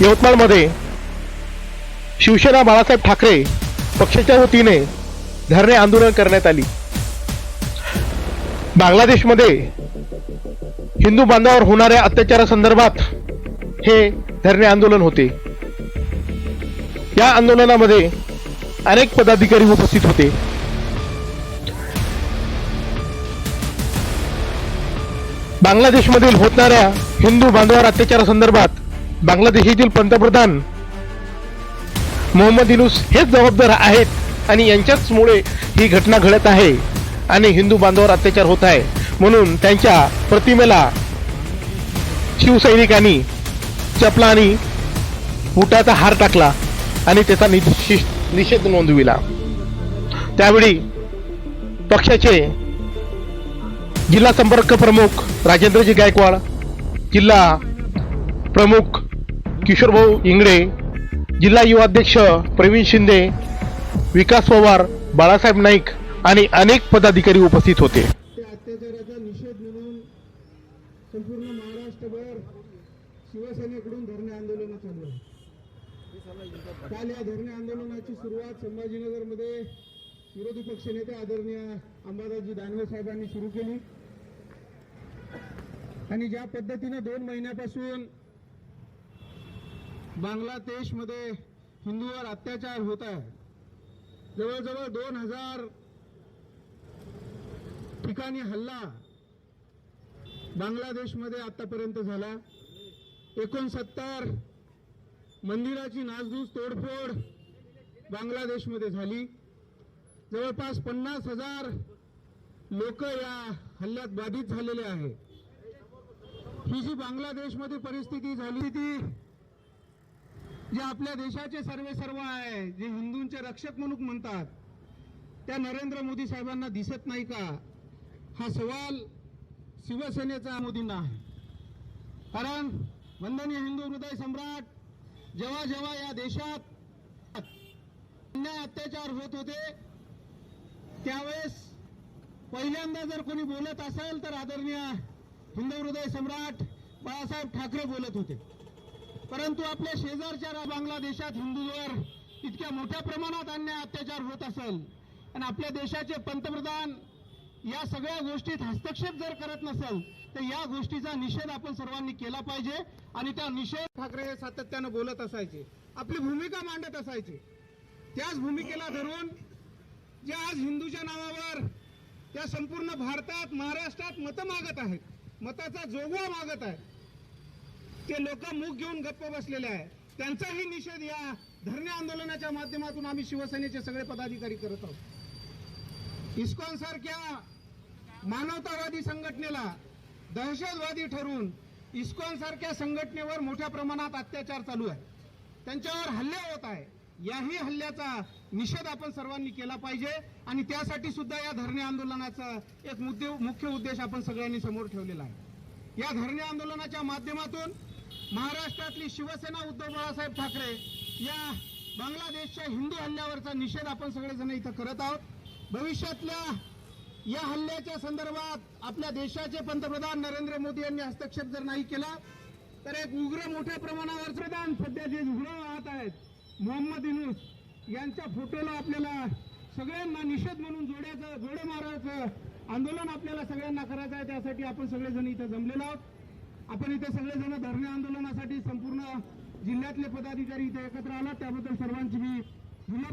यवतमाळमध्ये शिवसेना बाळासाहेब ठाकरे पक्षाच्या वतीने धरणे आंदोलन करण्यात आली. बांगलादेशमध्ये हिंदू बांधवावर होणाऱ्या अत्याचारासंदर्भात हे धरणे आंदोलन होते. या आंदोलनामध्ये अनेक पदाधिकारी उपस्थित होते. बांगलादेशमधील होणाऱ्या हिंदू बांधवावर अत्याचारासंदर्भात बांगलादेशातील पंतप्रधान मोहम्मद युनुस हेच जबाबदार आहेत आणि यांच्याचमुळे ही घटना घडत आहे आणि हिंदू बांधवावर अत्याचार होत आहे. म्हणून त्यांच्या प्रतिमेला शिवसैनिकांनी चपला आणि बुटाचा हार टाकला आणि त्याचा निषेध नोंदविला. त्यावेळी पक्षाचे जिल्हा संपर्क प्रमुख राजेंद्रजी गायकवाड जिल्हा प्रमुख किशोरभाऊ इंगळे जिल्हा युवा अध्यक्ष प्रवीण शिंदे विकास पवार बाळासाहेब नाईक आणि अनेक पदाधिकारी उपस्थित होते. अत्याचाराचा निषेध म्हणून संपूर्ण महाराष्ट्रभर शिवसेनेकडून धरणे आंदोलन चालू आहे. काल या धरणे आंदोलनाची सुरुवात संभाजीनगरमध्ये विरोधी पक्षनेते आदरणीय अंबादासजी दानवे साहेबांनी सुरू केली. आणि ज्या पद्धतीने दोन महिन्यापासून बांगलादेशमध्ये हिंदूवर अत्याचार होत आहे जवळजवळ दोन हजार ठिकाणी हल्ला बांगलादेशमध्ये आतापर्यंत झाला. एकोणसत्तर मंदिराची नासधूस तोडफोड बांगलादेशमध्ये झाली. जवळपास पन्नास हजार लोक या हल्ल्यात बाधित झालेले आहे. ही जी बांगलादेशमध्ये परिस्थिती झाली ती जे आपल्या देशाचे सर्वे सर्व आहे जे हिंदूंचे रक्षक म्हणून म्हणतात त्या नरेंद्र मोदी साहेबांना दिसत नाही का? हा सवाल शिवसेनेचा मोदींना आहे. कारण वंदनीय हिंदू हृदय सम्राट जेव्हा जेव्हा या देशात अन्याय अत्याचार होत होते त्यावेळेस पहिल्यांदा जर कोणी बोलत असेल तर आदरणीय हिंदू हृदय सम्राट बाळासाहेब ठाकरे बोलत होते. परंतु आपल्या शेजारच्या बांगलादेशात हिंदूंवर इतक्या मोठ्या प्रमाणात अन्याय अत्याचार होत असेल आणि आपल्या देशाचे पंतप्रधान या सगळ्या गोष्टीत हस्तक्षेप जर करत नसेल तर या गोष्टीचा निषेध आपण सर्वांनी केला पाहिजे आणि त्या निषेध ठाकरे हे सातत्यानं बोलत असायचे. आपली भूमिका मांडत असायचे. त्याच भूमिकेला धरून जे आज हिंदूच्या नावावर त्या संपूर्ण भारतात महाराष्ट्रात मतं मागत आहेत. मताचा जोगवा मागत आहे ते लोक मुख घेऊन गप्प बसलेले आहे त्यांचाही निषेध या धरणे आंदोलनाच्या माध्यमातून आम्ही शिवसेनेचे सगळे पदाधिकारी करत आहोत. इस्कॉन सारख्या मानवतावादी संघटनेला दहशतवादी ठरून इस्कॉन सारख्या संघटनेवर मोठ्या प्रमाणात अत्याचार चालू आहे त्यांच्यावर हल्ले होत आहे याही हल्ल्याचा निषेध आपण सर्वांनी केला पाहिजे आणि त्यासाठी सुद्धा या धरणे आंदोलनाचा एक मुद्दे मुख्य उद्देश आपण सगळ्यांनी समोर ठेवलेला आहे. या धरणे आंदोलनाच्या माध्यमातून महाराष्ट्रातली शिवसेना उद्धव बाळासाहेब ठाकरे या बांगलादेशच्या हिंदू हल्ल्यावरचा निषेध आपण सगळेजण इथं करत आहोत. भविष्यातल्या या हल्ल्याच्या संदर्भात आपल्या देशाचे पंतप्रधान नरेंद्र मोदी यांनी हस्तक्षेप जर नाही केला तर एक उग्र मोठ्या प्रमाणावर प्रधान सध्या जे उग्र वाहत आहेत मोहम्मद युनुस यांच्या फोटोला आपल्याला सगळ्यांना निषेध म्हणून जोड्याचं जोडे मारायचं आंदोलन आपल्याला सगळ्यांना करायचं आहे त्यासाठी आपण सगळेजण इथं जमलेलो आहोत. आपण इथे सगळेजण धरणे आंदोलनासाठी संपूर्ण जिल्ह्यातले पदाधिकारी इथे एकत्र आलात. त्याबद्दल सर्वांची मी धन्यवाद